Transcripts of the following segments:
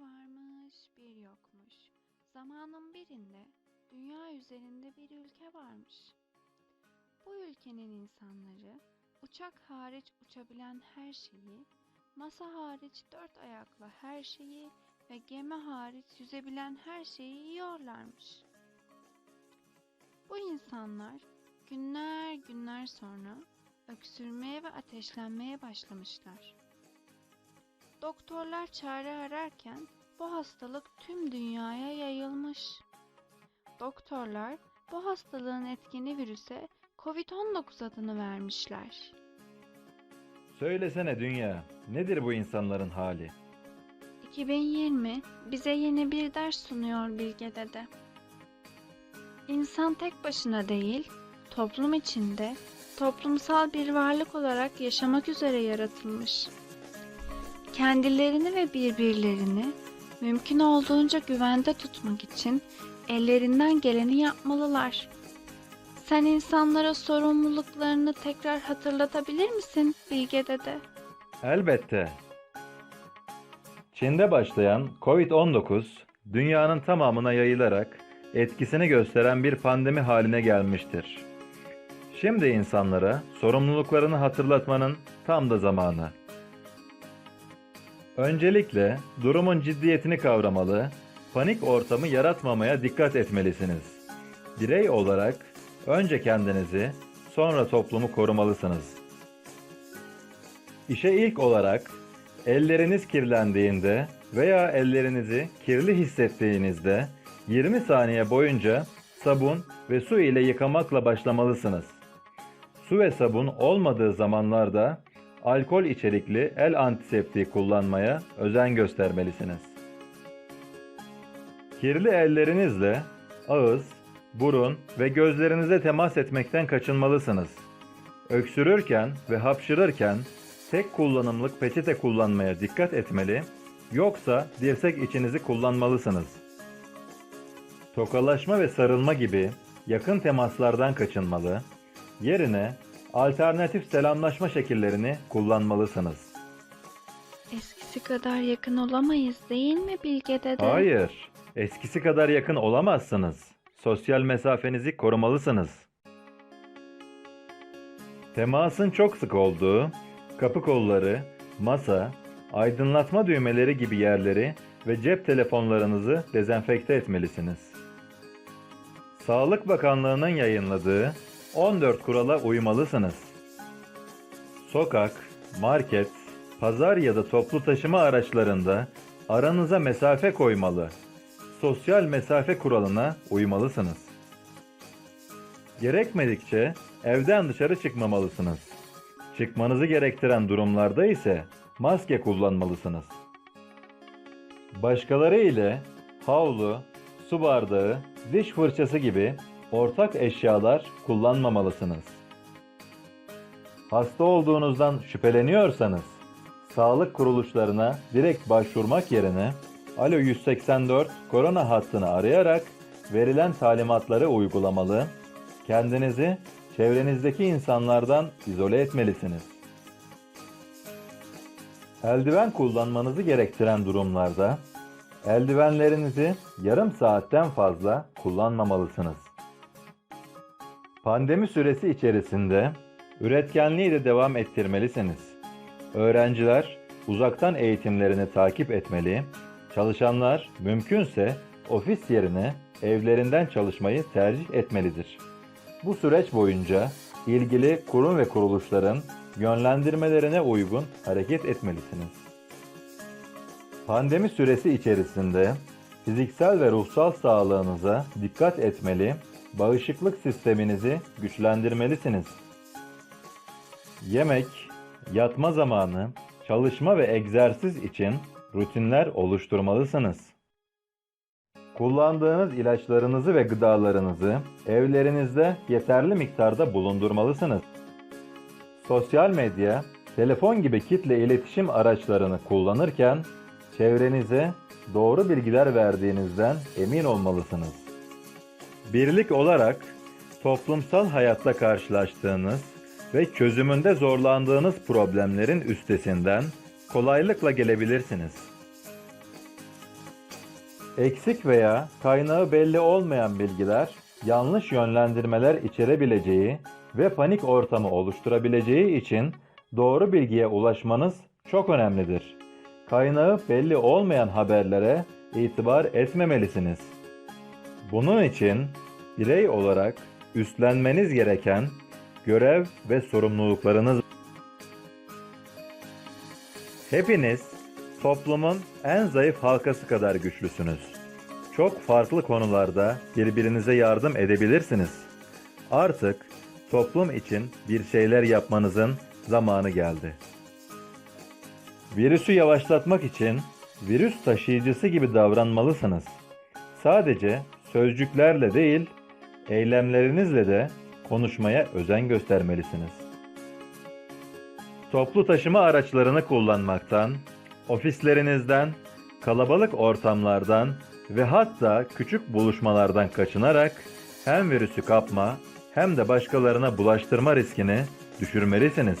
varmış, bir yokmuş. Zamanın birinde dünya üzerinde bir ülke varmış. Bu ülkenin insanları uçak hariç uçabilen her şeyi, masa hariç dört ayaklı her şeyi ve gemi hariç yüzebilen her şeyi yiyorlarmış. Bu insanlar günler günler sonra öksürmeye ve ateşlenmeye başlamışlar. Doktorlar çare ararken bu hastalık tüm dünyaya yayılmış. Doktorlar bu hastalığın etkeni virüse COVID-19 adını vermişler. Söylesene dünya, nedir bu insanların hali? 2020 bize yeni bir ders sunuyor Bilge Dede. İnsan tek başına değil, toplum içinde toplumsal bir varlık olarak yaşamak üzere yaratılmış. Kendilerini ve birbirlerini mümkün olduğunca güvende tutmak için ellerinden geleni yapmalılar. Sen insanlara sorumluluklarını tekrar hatırlatabilir misin Bilge Dede? Elbette. Çin'de başlayan Covid-19 dünyanın tamamına yayılarak etkisini gösteren bir pandemi haline gelmiştir. Şimdi insanlara sorumluluklarını hatırlatmanın tam da zamanı. Öncelikle durumun ciddiyetini kavramalı, panik ortamı yaratmamaya dikkat etmelisiniz. Birey olarak önce kendinizi, sonra toplumu korumalısınız. İşe ilk olarak elleriniz kirlendiğinde veya ellerinizi kirli hissettiğinizde 20 saniye boyunca sabun ve su ile yıkamakla başlamalısınız. Su ve sabun olmadığı zamanlarda alkol içerikli el antiseptiği kullanmaya özen göstermelisiniz. Kirli ellerinizle ağız, burun ve gözlerinize temas etmekten kaçınmalısınız. Öksürürken ve hapşırırken tek kullanımlık peçete kullanmaya dikkat etmeli, yoksa dirsek içinizi kullanmalısınız. Tokalaşma ve sarılma gibi yakın temaslardan kaçınmalı, yerine alternatif selamlaşma şekillerini kullanmalısınız. Eskisi kadar yakın olamayız değil mi Bilge Dede? Hayır, eskisi kadar yakın olamazsınız. Sosyal mesafenizi korumalısınız. Temasın çok sık olduğu, kapı kolları, masa, aydınlatma düğmeleri gibi yerleri ve cep telefonlarınızı dezenfekte etmelisiniz. Sağlık Bakanlığı'nın yayınladığı 14 kurala uymalısınız. Sokak, market, pazar ya da toplu taşıma araçlarında aranıza mesafe koymalı. Sosyal mesafe kuralına uymalısınız. Gerekmedikçe evden dışarı çıkmamalısınız. Çıkmanızı gerektiren durumlarda ise maske kullanmalısınız. Başkaları ile havlu, su bardağı, diş fırçası gibi ortak eşyalar kullanmamalısınız. Hasta olduğunuzdan şüpheleniyorsanız sağlık kuruluşlarına direkt başvurmak yerine Alo 184 korona hattını arayarak verilen talimatları uygulamalı, kendinizi çevrenizdeki insanlardan izole etmelisiniz. Eldiven kullanmanızı gerektiren durumlarda eldivenlerinizi yarım saatten fazla kullanmamalısınız. Pandemi süresi içerisinde üretkenliği de devam ettirmelisiniz. Öğrenciler uzaktan eğitimlerini takip etmeli, çalışanlar mümkünse ofis yerine evlerinden çalışmayı tercih etmelidir. Bu süreç boyunca ilgili kurum ve kuruluşların yönlendirmelerine uygun hareket etmelisiniz. Pandemi süresi içerisinde fiziksel ve ruhsal sağlığınıza dikkat etmeli, bağışıklık sisteminizi güçlendirmelisiniz. Yemek, yatma zamanı, çalışma ve egzersiz için rutinler oluşturmalısınız. Kullandığınız ilaçlarınızı ve gıdalarınızı evlerinizde yeterli miktarda bulundurmalısınız. Sosyal medya, telefon gibi kitle iletişim araçlarını kullanırken çevrenize doğru bilgiler verdiğinizden emin olmalısınız. Birlik olarak toplumsal hayatta karşılaştığınız ve çözümünde zorlandığınız problemlerin üstesinden kolaylıkla gelebilirsiniz. Eksik veya kaynağı belli olmayan bilgiler yanlış yönlendirmeler içerebileceği ve panik ortamı oluşturabileceği için doğru bilgiye ulaşmanız çok önemlidir. Kaynağı belli olmayan haberlere itibar etmemelisiniz. Bunun için birey olarak üstlenmeniz gereken görev ve sorumluluklarınız Hepiniz toplumun en zayıf halkası kadar güçlüsünüz. Çok farklı konularda birbirinize yardım edebilirsiniz. Artık toplum için bir şeyler yapmanızın zamanı geldi. Virüsü yavaşlatmak için virüs taşıyıcısı gibi davranmalısınız. Sadece sözcüklerle değil, eylemlerinizle de konuşmaya özen göstermelisiniz. Toplu taşıma araçlarını kullanmaktan, ofislerinizden, kalabalık ortamlardan ve hatta küçük buluşmalardan kaçınarak hem virüsü kapma hem de başkalarına bulaştırma riskini düşürmelisiniz.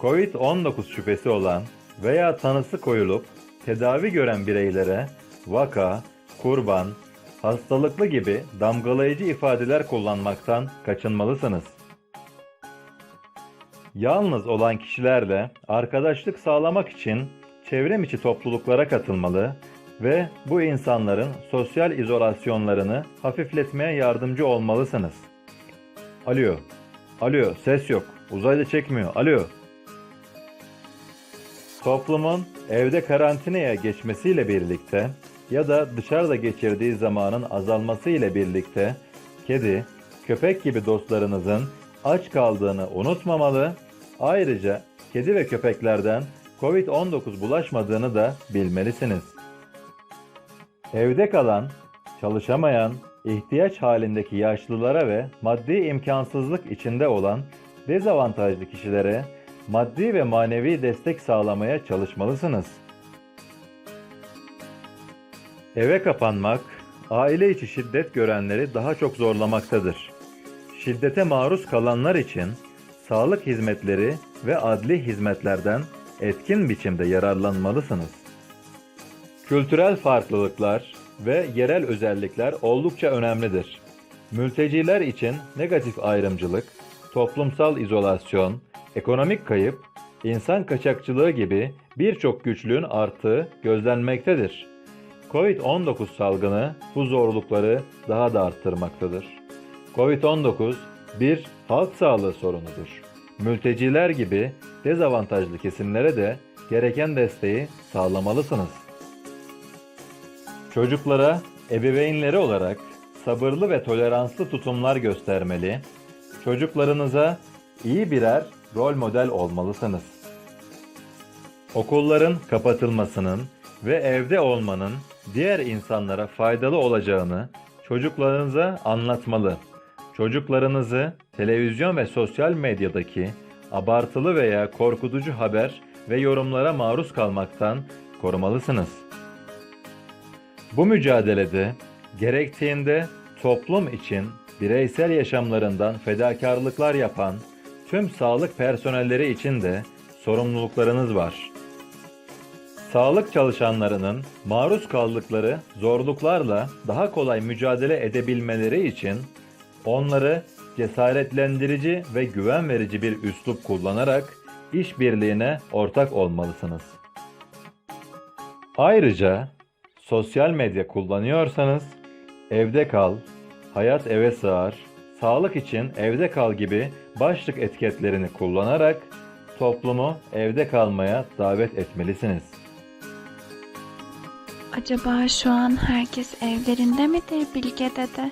Covid-19 şüphesi olan veya tanısı koyulup tedavi gören bireylere vaka, kurban, hastalıklı gibi damgalayıcı ifadeler kullanmaktan kaçınmalısınız. Yalnız olan kişilerle arkadaşlık sağlamak için çevrim içi topluluklara katılmalı ve bu insanların sosyal izolasyonlarını hafifletmeye yardımcı olmalısınız. Alo, alo ses yok, uzaylı çekmiyor, alo. Toplumun evde karantinaya geçmesiyle birlikte ya da dışarıda geçirdiği zamanın azalması ile birlikte kedi, köpek gibi dostlarınızın aç kaldığını unutmamalı, ayrıca kedi ve köpeklerden COVID-19 bulaşmadığını da bilmelisiniz. Evde kalan, çalışamayan, ihtiyaç halindeki yaşlılara ve maddi imkansızlık içinde olan dezavantajlı kişilere maddi ve manevi destek sağlamaya çalışmalısınız. Eve kapanmak, aile içi şiddet görenleri daha çok zorlamaktadır. Şiddete maruz kalanlar için sağlık hizmetleri ve adli hizmetlerden etkin biçimde yararlanmalısınız. Kültürel farklılıklar ve yerel özellikler oldukça önemlidir. Mülteciler için negatif ayrımcılık, toplumsal izolasyon, ekonomik kayıp, insan kaçakçılığı gibi birçok güçlüğün arttığı gözlenmektedir. Covid-19 salgını bu zorlukları daha da arttırmaktadır. Covid-19 bir halk sağlığı sorunudur. Mülteciler gibi dezavantajlı kesimlere de gereken desteği sağlamalısınız. Çocuklara ebeveynleri olarak sabırlı ve toleranslı tutumlar göstermeli, çocuklarınıza iyi birer rol model olmalısınız. Okulların kapatılmasının ve evde olmanın diğer insanlara faydalı olacağını çocuklarınıza anlatmalı. Çocuklarınızı televizyon ve sosyal medyadaki abartılı veya korkutucu haber ve yorumlara maruz kalmaktan korumalısınız. Bu mücadelede gerektiğinde toplum için bireysel yaşamlarından fedakarlıklar yapan tüm sağlık personelleri için de sorumluluklarınız var. Sağlık çalışanlarının maruz kaldıkları zorluklarla daha kolay mücadele edebilmeleri için onları cesaretlendirici ve güven verici bir üslup kullanarak işbirliğine ortak olmalısınız. Ayrıca sosyal medya kullanıyorsanız evde kal, hayat eve sığar, sağlık için evde kal gibi başlık etiketlerini kullanarak toplumu evde kalmaya davet etmelisiniz. Acaba şu an herkes evlerinde midir Bilge dede?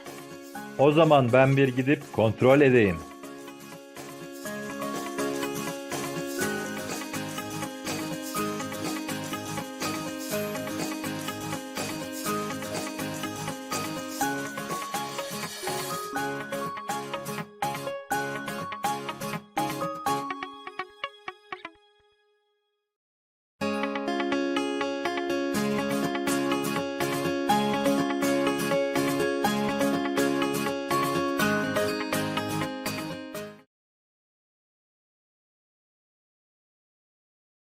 O zaman ben bir gidip kontrol edeyim.